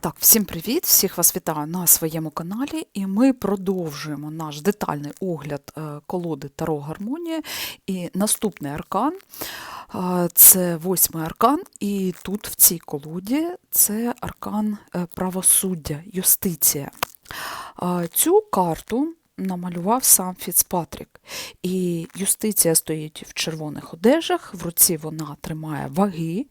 Так, всім привіт! Всіх вас вітаю на своєму каналі, і ми продовжуємо наш детальний огляд е, колоди Таро Гармонія. І наступний аркан е, це восьмий аркан, і тут в цій колоді це аркан е, правосуддя, юстиція. Цю карту намалював сам Фіцпатрік. І юстиція стоїть в червоних одежах, в руці вона тримає ваги,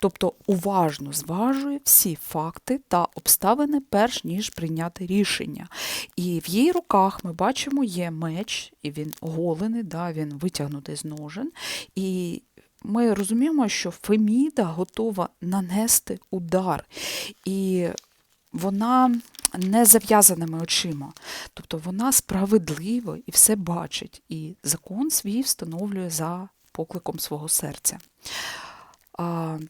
тобто уважно зважує всі факти та обставини, перш ніж прийняти рішення. І в її руках ми бачимо є меч, і він оголений, да, він витягнутий з ножен. І ми розуміємо, що Феміда готова нанести удар. І вона не зав'язаними очима. Тобто вона справедливо і все бачить, і закон свій встановлює за покликом свого серця.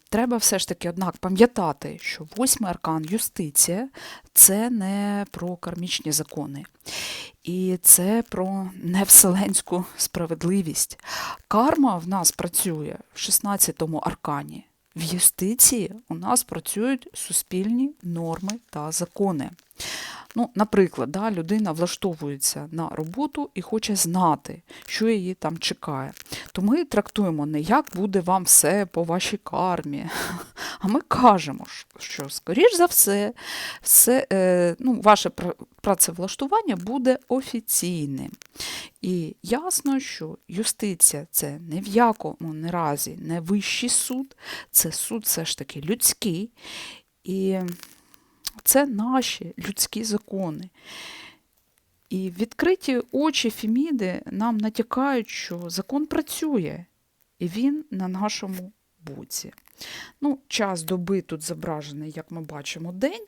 Треба все ж таки, однак, пам'ятати, що восьмий аркан юстиція це не про кармічні закони. І це про невселенську справедливість. Карма в нас працює в 16-му аркані. В юстиції у нас працюють суспільні норми та закони. Ну, Наприклад, да, людина влаштовується на роботу і хоче знати, що її там чекає. То ми трактуємо не як буде вам все по вашій кармі, а ми кажемо, що, скоріш за все, все е, ну, ваше працевлаштування буде офіційним. І ясно, що юстиція це не в якому не разі не вищий суд, це суд все ж таки людський. І це наші людські закони. І відкриті очі Феміди нам натякають, що закон працює, і він на нашому боці. Ну, Час доби тут зображений, як ми бачимо, день.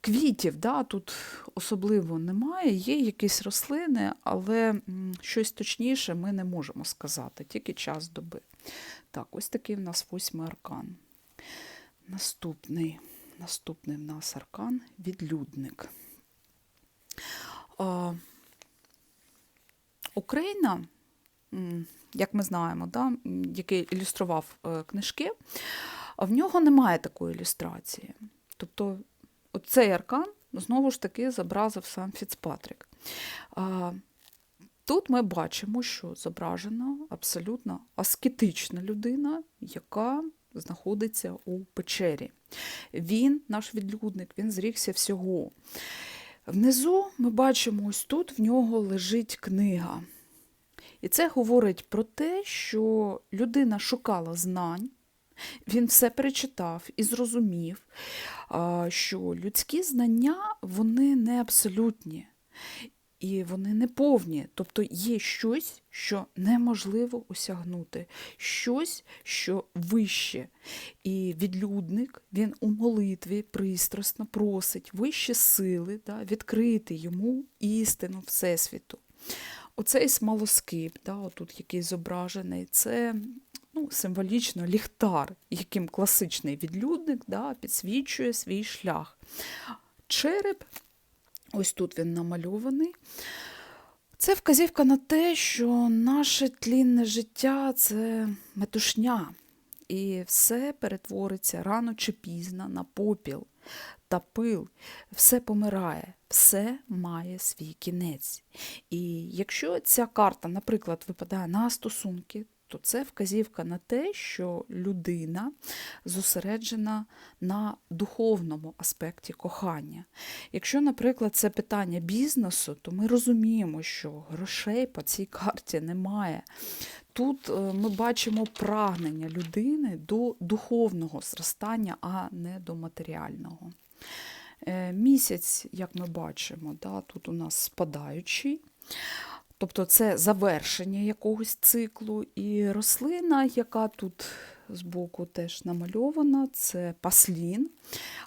Квітів да, тут особливо немає, є якісь рослини, але щось точніше ми не можемо сказати, тільки час доби. Так, ось такий в нас восьмий аркан. Наступний. Наступний в нас аркан відлюдник. Україна, як ми знаємо, да, який ілюстрував е, книжки, в нього немає такої ілюстрації. Тобто цей аркан знову ж таки зобразив сам Фіцпатрік. Тут ми бачимо, що зображена абсолютно аскетична людина, яка знаходиться у печері. Він, наш відлюдник, він зрікся всього. Внизу ми бачимо, ось тут в нього лежить книга. І це говорить про те, що людина шукала знань, він все перечитав і зрозумів, що людські знання вони не абсолютні і вони не повні. Тобто є щось, що неможливо осягнути, щось, що вище. І відлюдник він у молитві пристрасно просить вищі сили да, відкрити йому істину Всесвіту. Оцей смолоскип, да, отут який зображений, це ну, символічно ліхтар, яким класичний відлюдник да, підсвічує свій шлях. Череп Ось тут він намальований. Це вказівка на те, що наше тлінне життя це метушня, і все перетвориться рано чи пізно на попіл та пил, все помирає, все має свій кінець. І якщо ця карта, наприклад, випадає на стосунки, то це вказівка на те, що людина зосереджена на духовному аспекті кохання. Якщо, наприклад, це питання бізнесу, то ми розуміємо, що грошей по цій карті немає. Тут е, ми бачимо прагнення людини до духовного зростання, а не до матеріального. Е, місяць, як ми бачимо, да, тут у нас спадаючий. Тобто це завершення якогось циклу. І рослина, яка тут збоку теж намальована, це паслін,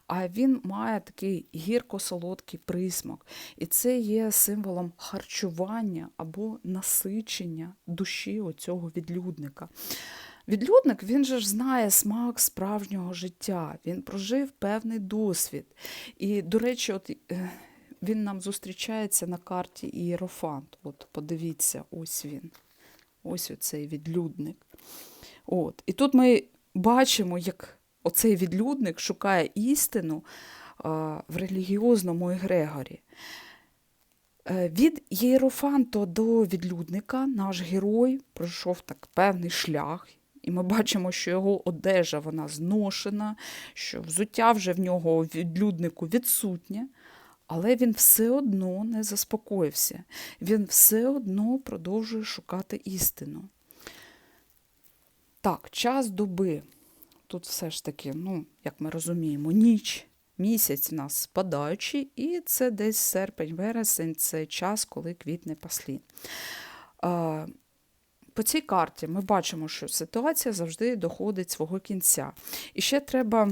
а він має такий гірко-солодкий присмак. І це є символом харчування або насичення душі оцього відлюдника. Відлюдник він же ж знає смак справжнього життя, він прожив певний досвід. І, до речі, от е, він нам зустрічається на карті Ієрофант. От, подивіться, ось він. Ось оцей відлюдник. От. І тут ми бачимо, як оцей відлюдник шукає істину в релігіозному егрегорі. Е, Від Єрофанто до відлюдника наш герой пройшов так певний шлях, і ми бачимо, що його одежа вона зношена, що взуття вже в нього відлюднику відсутнє, але він все одно не заспокоївся. Він все одно продовжує шукати істину. Так, час доби. Тут все ж таки, ну, як ми розуміємо, ніч, місяць у нас спадаючий, і це десь серпень-вересень, це час, коли квітне паслін. А, По цій карті ми бачимо, що ситуація завжди доходить свого кінця. І ще треба.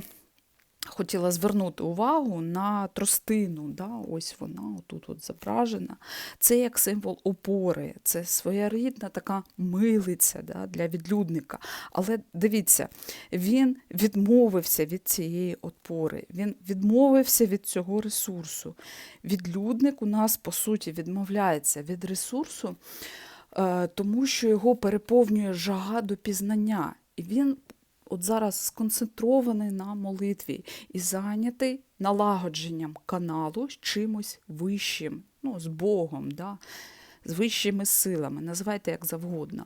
Хотіла звернути увагу на тростину. Да? Ось вона отут от зображена. Це як символ опори, це своєрідна така милиця да, для відлюдника. Але дивіться, він відмовився від цієї опори, він відмовився від цього ресурсу. Відлюдник у нас, по суті, відмовляється від ресурсу, е, тому що його переповнює жага до пізнання. І він от зараз сконцентрований на молитві і зайнятий налагодженням каналу з чимось вищим, ну, з Богом, да, з вищими силами, називайте як завгодно.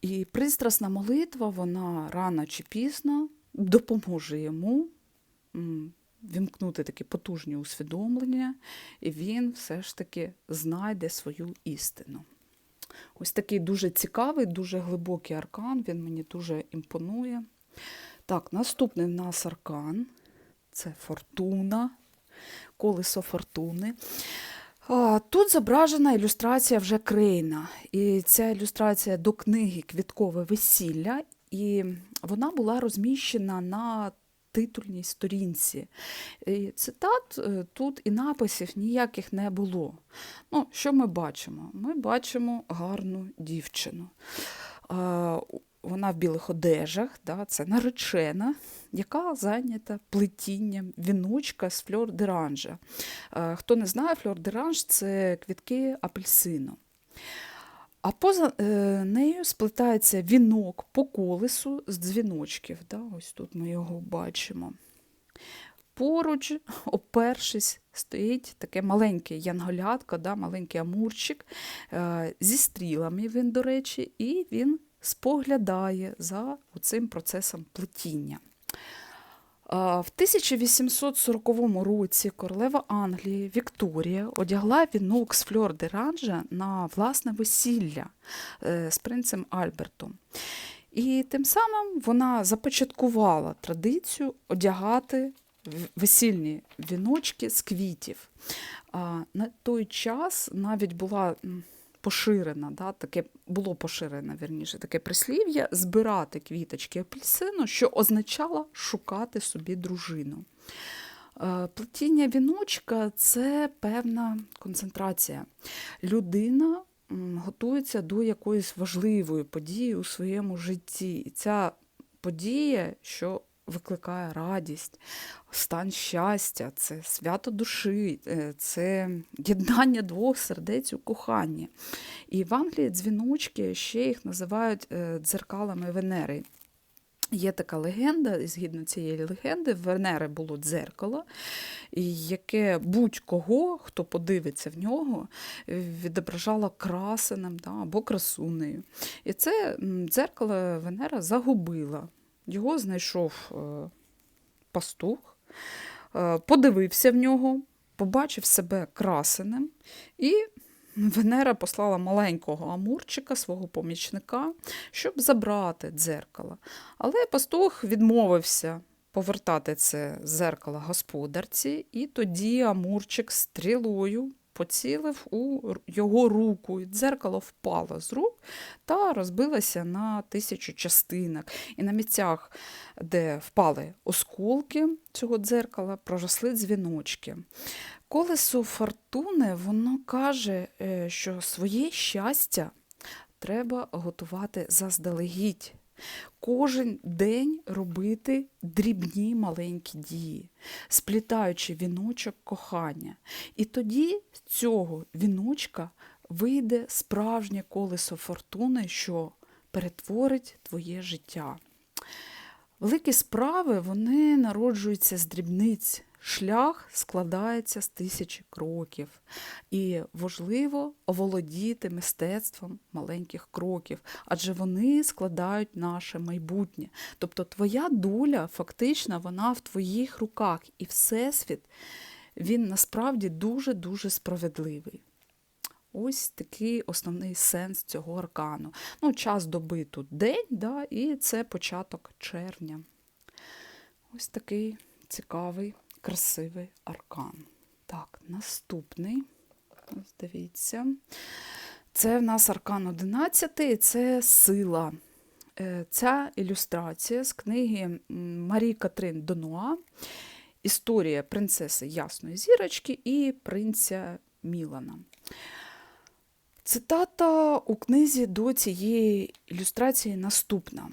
І пристрасна молитва, вона рано чи пізно допоможе йому вімкнути такі потужні усвідомлення, і він все ж таки знайде свою істину. Ось такий дуже цікавий, дуже глибокий аркан, він мені дуже імпонує. Так, наступний в нас аркан це фортуна, колесо фортуни. Тут зображена ілюстрація вже Крейна. І ця ілюстрація до книги Квіткове весілля, і вона була розміщена на титульній сторінці. І Цитат е, тут і написів ніяких не було. Ну, Що ми бачимо? Ми бачимо гарну дівчину. Вона в білих одежах, да, це наречена, яка зайнята плетінням віночка з фльор деранжа. Хто не знає, фльор деранж це квітки апельсину. А поза е, нею сплетається вінок по колесу з дзвіночків. Да, Ось тут ми його бачимо. Поруч, опершись, стоїть таке маленьке янголятко, да, маленький амурчик е, зі стрілами він, до речі, і він споглядає за цим процесом плетіння. В 1840 році королева Англії Вікторія одягла вінок з фльор деранжа на власне весілля е, з принцем Альбертом. І тим самим вона започаткувала традицію одягати весільні віночки з квітів. На той час навіть була поширена, да, таке було поширене, верніше, таке прислів'я збирати квіточки апельсину, що означало шукати собі дружину. Е, плетіння віночка це певна концентрація. Людина готується до якоїсь важливої події у своєму житті. І ця подія, що викликає радість, стан щастя, це свято душі, е, це єднання двох сердець у коханні. І в Англії дзвіночки ще їх називають е, дзеркалами Венери. Є така легенда, і згідно цієї легенди, в Венери було дзеркало, яке будь-кого, хто подивиться в нього, відображало красеним да, або красунею. І це дзеркало Венера загубила. Його знайшов е, пастух, е, подивився в нього, побачив себе красеним, і Венера послала маленького амурчика, свого помічника, щоб забрати дзеркало. Але пастух відмовився повертати це дзеркало господарці, і тоді Амурчик стрілою поцілив у його руку, і дзеркало впало з рук та розбилося на тисячу частинок. І на місцях, де впали осколки цього дзеркала, проросли дзвіночки. Колесо фортуни воно каже, е, що своє щастя треба готувати заздалегідь. Кожен день робити дрібні маленькі дії, сплітаючи віночок кохання. І тоді з цього віночка вийде справжнє колесо фортуни, що перетворить твоє життя. Великі справи вони народжуються з дрібниць, шлях складається з тисячі кроків, і важливо оволодіти мистецтвом маленьких кроків, адже вони складають наше майбутнє. Тобто твоя доля фактично вона в твоїх руках, і Всесвіт він насправді дуже-дуже справедливий. Ось такий основний сенс цього аркану. Ну, час доби тут день, да, і це початок червня. Ось такий цікавий, красивий аркан. Так, наступний. Ось дивіться. Це в нас аркан 11, і це сила. Е, Ця ілюстрація з книги Марії Катрин Донуа. Історія принцеси Ясної зірочки і принця Мілана. Цитата у книзі до цієї ілюстрації наступна.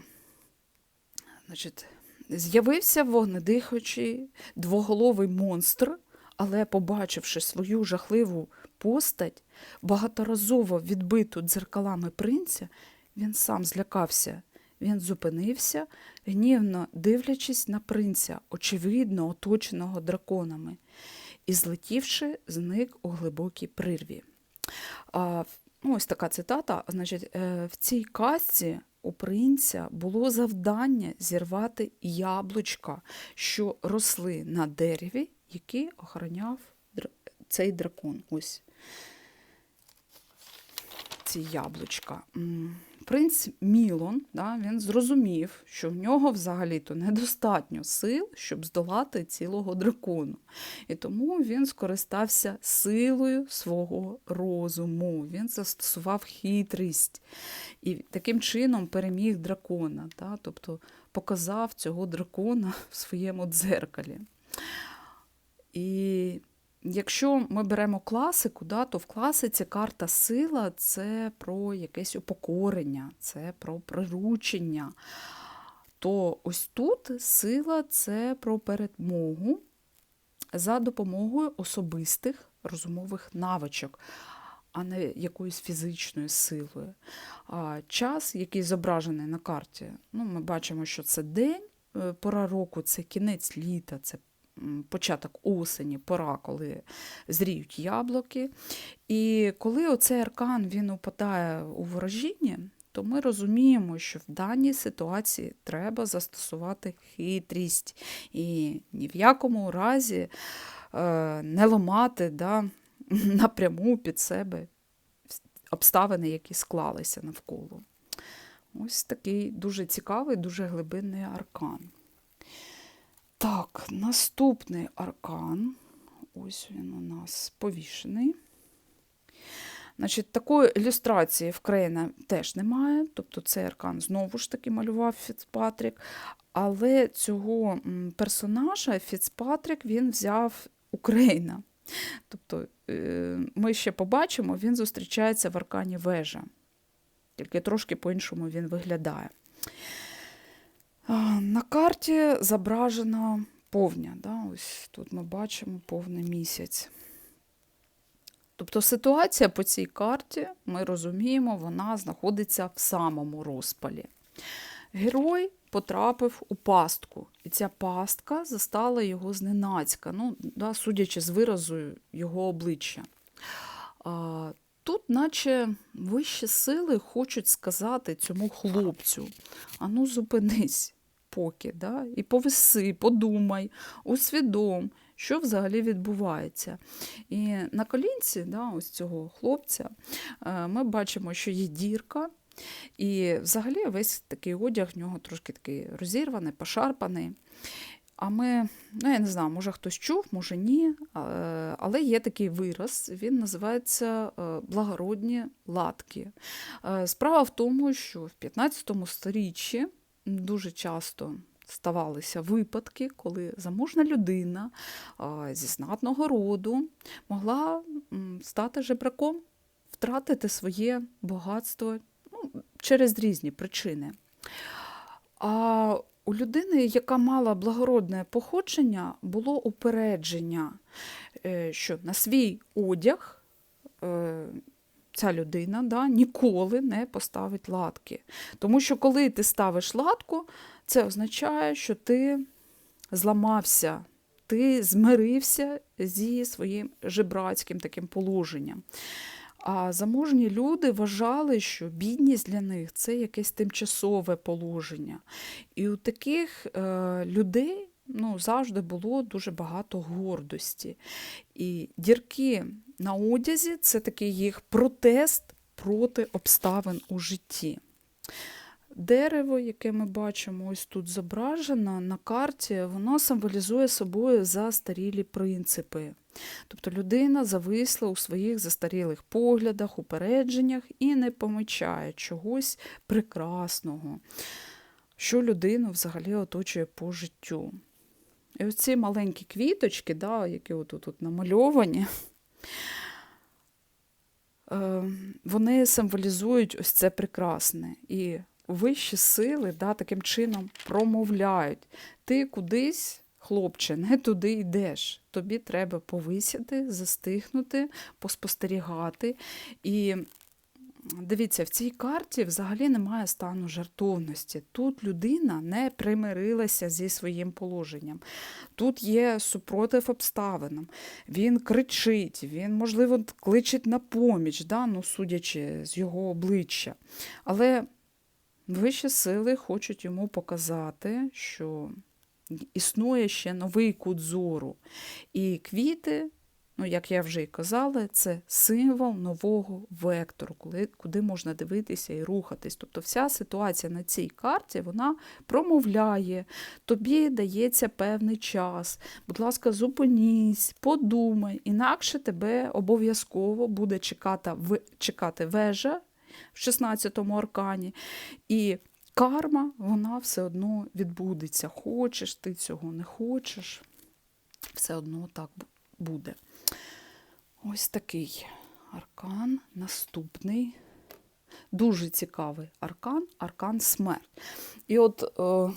Значить, З'явився вогнедихаючий двоголовий монстр, але, побачивши свою жахливу постать, багаторазово відбиту дзеркалами принця, він сам злякався. Він зупинився, гнівно дивлячись на принця, очевидно оточеного драконами, і, злетівши, зник у глибокій прирві. А, ну, ось така цитата. Значить, е, в цій казці у принця було завдання зірвати яблучка, що росли на дереві, які охороняв цей дракон. Ось ці яблучка. Принц Мілон да, він зрозумів, що в нього взагалі-то недостатньо сил, щоб здолати цілого дракону. І тому він скористався силою свого розуму. Він застосував хитрість і таким чином переміг дракона, да, тобто показав цього дракона в своєму дзеркалі. І якщо ми беремо класику, да, то в класиці карта сила це про якесь упокорення, це про приручення. То ось тут сила це про перемогу за допомогою особистих розумових навичок, а не якоюсь фізичною силою. А час, який зображений на карті, ну, ми бачимо, що це день, е, пора року, це кінець літа, це початок осені, пора, коли зріють яблуки. І коли оцей аркан він упадає у ворожіння, то ми розуміємо, що в даній ситуації треба застосувати хитрість і ні в якому разі е, не ламати да, напряму під себе обставини, які склалися навколо. Ось такий дуже цікавий, дуже глибинний аркан. Так, наступний аркан. Ось він у нас повішений. Значить, Такої ілюстрації в Крейна теж немає. Тобто цей аркан знову ж таки малював Фіцпатрік. Але цього персонажа Фіцпатрік він взяв у Крейна. Тобто е, ми ще побачимо, він зустрічається в аркані вежа. Тільки трошки по-іншому він виглядає. На карті зображена повня. Да? Ось тут ми бачимо повний місяць. Тобто ситуація по цій карті, ми розуміємо, вона знаходиться в самому розпалі. Герой потрапив у пастку, і ця пастка застала його зненацька, ну, да, судячи з виразу його обличчя. Тут, наче вищі сили хочуть сказати цьому хлопцю: ану, зупинись поки, да, і повиси, подумай, усвідом, що взагалі відбувається. І на колінці да, ось цього хлопця е, ми бачимо, що є дірка. І взагалі весь такий одяг в нього трошки такий розірваний, пошарпаний. А ми, ну я не знаю, може хтось чув, може ні. Але є такий вираз, він називається е, благородні латки. Е, Справа в тому, що в 15 сторіччі дуже часто ставалися випадки, коли заможна людина зі знатного роду могла стати жебраком, втратити своє багатство ну, через різні причини. А у людини, яка мала благородне походження, було упередження, е, що на свій одяг е, ця людина да, ніколи не поставить латки. Тому що коли ти ставиш латку, це означає, що ти зламався, ти змирився зі своїм жебрацьким таким положенням. А заможні люди вважали, що бідність для них це якесь тимчасове положення. І у таких е, людей ну, завжди було дуже багато гордості. І дірки на одязі це такий їх протест проти обставин у житті. Дерево, яке ми бачимо ось тут зображено на карті, воно символізує собою застарілі принципи. Тобто людина зависла у своїх застарілих поглядах, упередженнях і не помічає чогось прекрасного, що людину взагалі оточує по життю. І оці маленькі квіточки, да, які отут -от намальовані, е, вони символізують ось це прекрасне. І вищі сили да, таким чином промовляють. Ти кудись, хлопче, не туди йдеш. Тобі треба повисіти, застигнути, поспостерігати. І дивіться, в цій карті взагалі немає стану жартовності. Тут людина не примирилася зі своїм положенням. Тут є супротив обставинам. Він кричить, він, можливо, кличить на поміч, да? ну, судячи з його обличчя. Але Вищі сили хочуть йому показати, що існує ще новий кут зору. І квіти, ну, як я вже й казала, це символ нового вектору, коли, куди можна дивитися і рухатись. Тобто вся ситуація на цій карті вона промовляє, тобі дається певний час. Будь ласка, зупинісь, подумай, інакше тебе обов'язково буде чекати, чекати вежа в 16-му аркані. І карма, вона все одно відбудеться. Хочеш ти цього, не хочеш, все одно так буде. Ось такий аркан, наступний. Дуже цікавий аркан, аркан смерть. І от, е,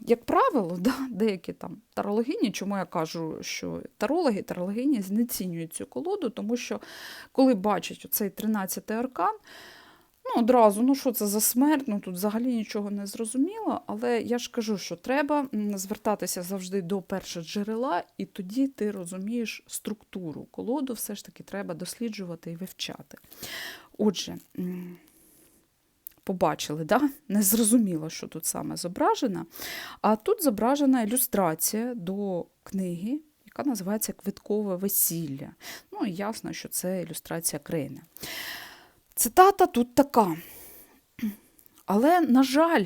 як правило, да, деякі там тарологині, чому я кажу, що тарологи, тарологині знецінюють цю колоду, тому що коли бачать оцей 13-й аркан, Ну, одразу, ну що це за смерть? Ну тут взагалі нічого не зрозуміло, але я ж кажу, що треба звертатися завжди до першого джерела, і тоді ти розумієш структуру. Колоду все ж таки треба досліджувати і вивчати. Отже, побачили, да? не зрозуміло, що тут саме зображено. А тут зображена ілюстрація до книги, яка називається Квиткове весілля. Ну і ясно, що це ілюстрація Крейна. Цитата тут така. Але, на жаль,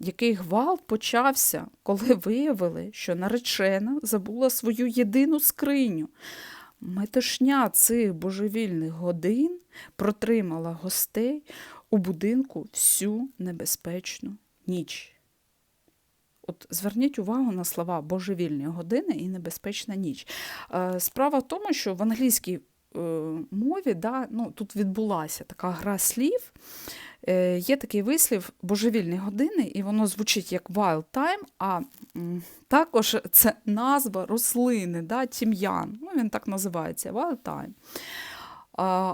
який гвалт почався, коли виявили, що наречена забула свою єдину скриню. Метушня цих божевільних годин протримала гостей у будинку всю небезпечну ніч. От Зверніть увагу на слова божевільні години і небезпечна ніч. Е, справа в тому, що в англійській мові да, ну, тут відбулася така гра слів. Е, Є такий вислів божевільні години, і воно звучить як wild time, а також це назва рослини, да, тім'ян. Ну, Він так називається wild time.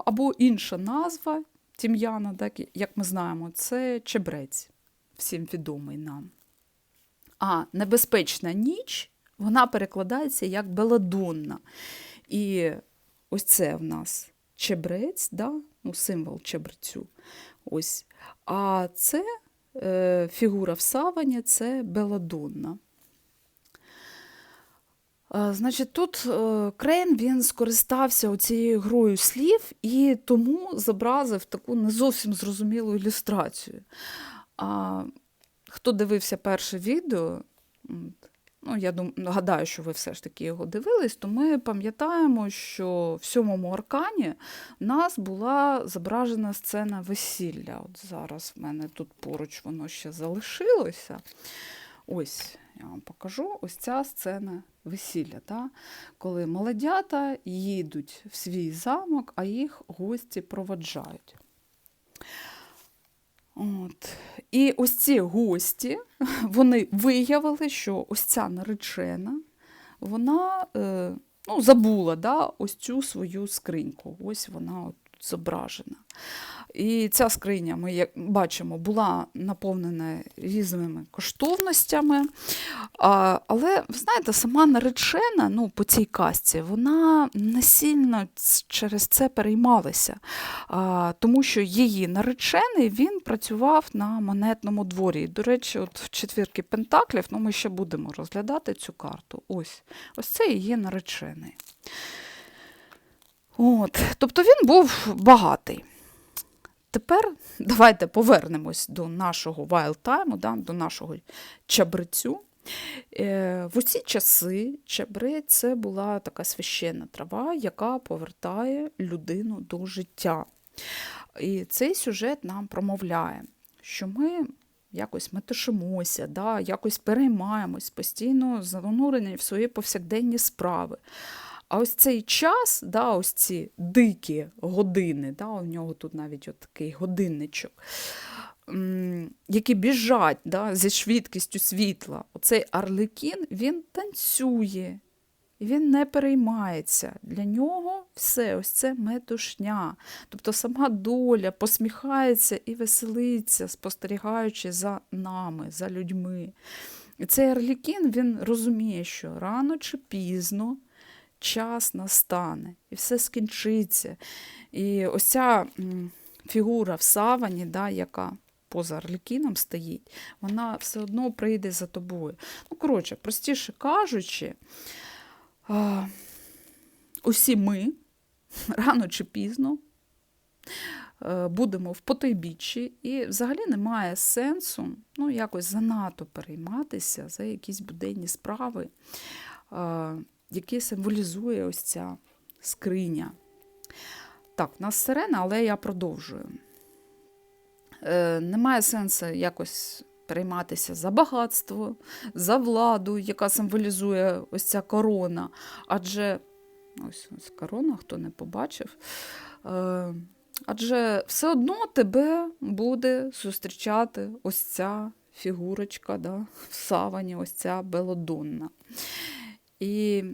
Або інша назва тім'яна, так, як ми знаємо, це чебрець, всім відомий нам. А небезпечна ніч вона перекладається як беладонна. І Ось це в нас чебрець, да? ну, символ чебрецю. Ось. А це е, фігура в савані це Беладонна. Значить, Тут е, Крейн він скористався цією грою слів і тому зобразив таку не зовсім зрозумілу ілюстрацію. А, Хто дивився перше відео, ну, я дум, гадаю, що ви все ж таки його дивились, то ми пам'ятаємо, що в сьомому аркані в нас була зображена сцена весілля. От зараз в мене тут поруч воно ще залишилося. Ось, я вам покажу ось ця сцена весілля, та? коли молодята їдуть в свій замок, а їх гості проводжають. От. І ось ці гості вони виявили, що ось ця наречена, вона е, ну, забула да, ось цю свою скриньку. Ось вона от зображена. І ця скриня, ми як бачимо, була наповнена різними коштовностями. Але, ви знаєте, сама наречена ну, по цій казці, вона не сильно через це переймалася, тому що її наречений він працював на монетному дворі. До речі, от в четвірки Пентаклів ну, ми ще будемо розглядати цю карту. Ось, ось це її наречений. От, тобто він був багатий. Тепер давайте повернемось до нашого time, да, до нашого чабрецю. Е, в усі часи чабрець це була така священна трава, яка повертає людину до життя. І цей сюжет нам промовляє, що ми якось метушимося, да, якось переймаємось, постійно занурені в свої повсякденні справи. А ось цей час, да, ось ці дикі години, да, у нього тут навіть от такий годинничок, які біжать да, зі швидкістю світла. Оцей Арлекін він танцює, він не переймається. Для нього все ось це метушня. Тобто сама доля посміхається і веселиться, спостерігаючи за нами, за людьми. І цей Арлікін він розуміє, що рано чи пізно час настане, і все скінчиться. І ось ця фігура в савані, да, яка поза Арлікіном стоїть, вона все одно прийде за тобою. Ну, коротше, простіше кажучи, усі ми рано чи пізно е, будемо в потойбіччі, і взагалі немає сенсу ну, якось занадто перейматися за якісь буденні справи, які символізує ось ця скриня. Так, в нас сирена, але я продовжую. Е, немає сенсу якось перейматися за багатство, за владу, яка символізує ось ця корона. Адже ось, ось корона, хто не побачив. Е, адже все одно тебе буде зустрічати ось ця фігурочка да, в савані, ось ця Белодонна. І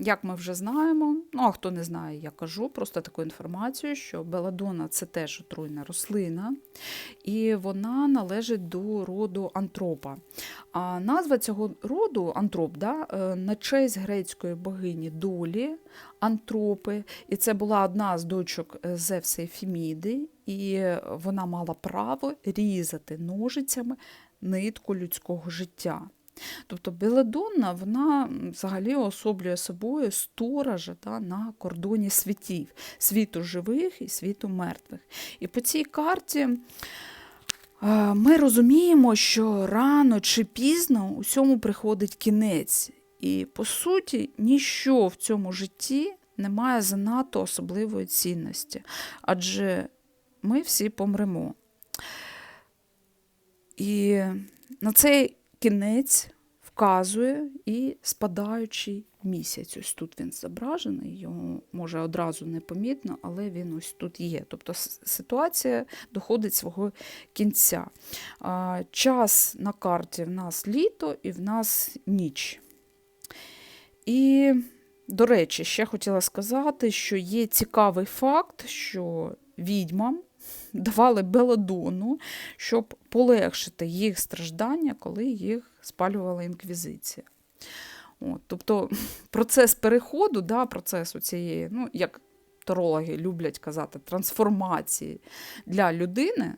як ми вже знаємо, ну а хто не знає, я кажу просто таку інформацію, що беладона це теж отруйна рослина, і вона належить до роду антропа. А назва цього роду антроп да, е, на честь грецької богині долі антропи. І це була одна з дочок е, Зевса і Феміди, і вона мала право різати ножицями нитку людського життя. Тобто Беладонна, вона взагалі особлює собою сторожа да, на кордоні світів, світу живих і світу мертвих. І по цій карті е, ми розуміємо, що рано чи пізно усьому приходить кінець. І по суті, ніщо в цьому житті не має занадто особливої цінності, адже ми всі помремо. І на цей кінець вказує і спадаючий місяць. Ось тут він зображений, його може одразу не помітно, але він ось тут є. Тобто ситуація доходить свого кінця. Час на карті в нас літо і в нас ніч. І, до речі, ще хотіла сказати, що є цікавий факт, що відьмам давали беладону, щоб полегшити їх страждання, коли їх спалювала інквізиція. От, тобто процес переходу, да, процесу цієї, ну, як тарологи люблять казати, трансформації для людини,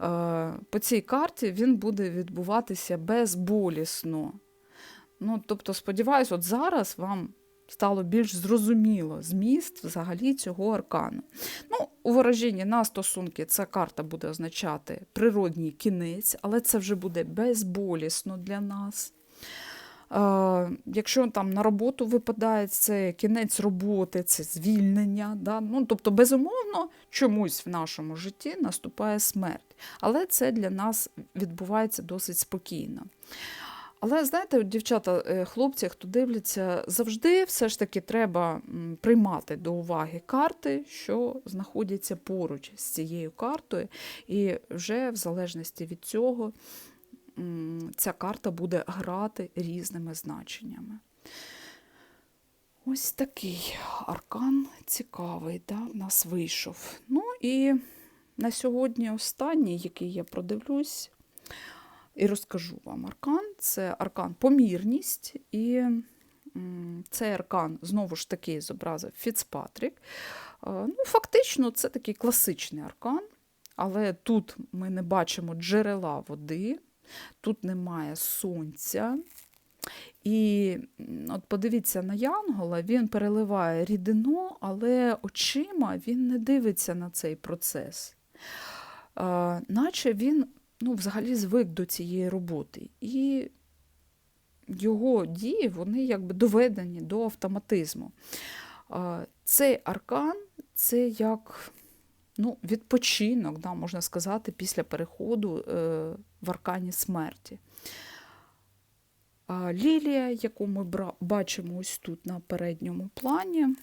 е, по цій карті він буде відбуватися безболісно. Ну, тобто, сподіваюся, от зараз вам стало більш зрозуміло зміст взагалі цього аркану. Ну, у ворожінні на стосунки ця карта буде означати природній кінець, але це вже буде безболісно для нас. Е, якщо там на роботу випадає, це кінець роботи, це звільнення. Да? Ну, тобто, безумовно, чомусь в нашому житті наступає смерть. Але це для нас відбувається досить спокійно. Але знаєте, дівчата, е, хлопці, хто дивляться, завжди все ж таки треба приймати до уваги карти, що знаходяться поруч з цією картою, і вже в залежності від цього ця карта буде грати різними значеннями. Ось такий аркан цікавий, да, в нас вийшов. Ну і на сьогодні останній, який я продивлюсь і розкажу вам аркан. Це аркан помірність, і цей аркан знову ж таки зобразив Фіцпатрік. Ну, фактично, це такий класичний аркан, але тут ми не бачимо джерела води, тут немає сонця. І от подивіться на Янгола, він переливає рідину, але очима він не дивиться на цей процес. Наче він ну, взагалі звик до цієї роботи. І його дії вони якби доведені до автоматизму. Цей аркан це як ну, відпочинок, да, можна сказати, після переходу е, в аркані смерті. Лілія, яку ми бачимо ось тут на передньому плані,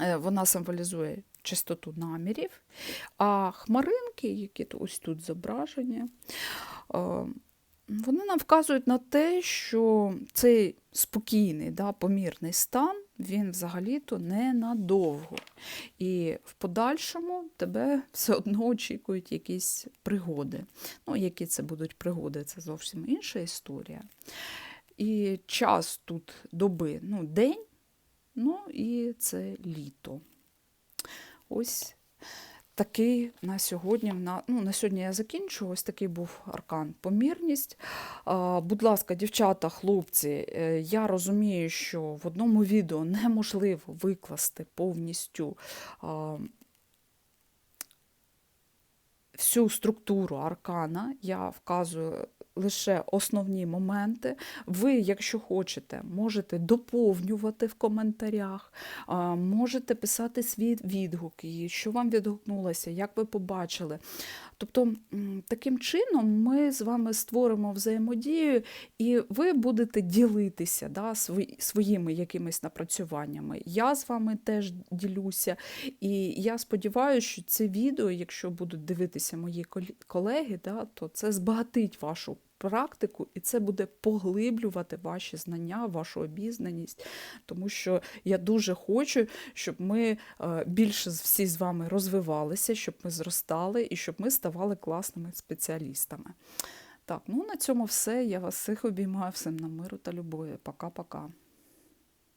е, вона символізує чистоту намірів, а хмаринки, які ось тут зображені, е, вони нам вказують на те, що цей спокійний, да, помірний стан, він взагалі-то ненадовго. І в подальшому тебе все одно очікують якісь пригоди. Ну, які це будуть пригоди, це зовсім інша історія. І час тут доби, ну, день, ну і це літо. Ось такий на сьогодні. На, ну, на сьогодні я закінчу. Ось такий був аркан помірність. Будь ласка, дівчата, хлопці, е, я розумію, що в одному відео неможливо викласти повністю. Всю структуру аркана я вказую лише основні моменти. Ви, якщо хочете, можете доповнювати в коментарях, можете писати свій відгук, і що вам відгукнулося, як ви побачили. Тобто, таким чином ми з вами створимо взаємодію, і ви будете ділитися да, своїми якимись напрацюваннями. Я з вами теж ділюся. І я сподіваюся, що це відео, якщо будуть дивитися мої колеги, да, то це збагатить вашу практику, і це буде поглиблювати ваші знання, вашу обізнаність. Тому що я дуже хочу, щоб ми е, більше всі з вами розвивалися, щоб ми зростали і щоб ми ставали класними спеціалістами. Так, ну на цьому все. Я вас всіх обіймаю, всім на миру та любові. Пока-пока.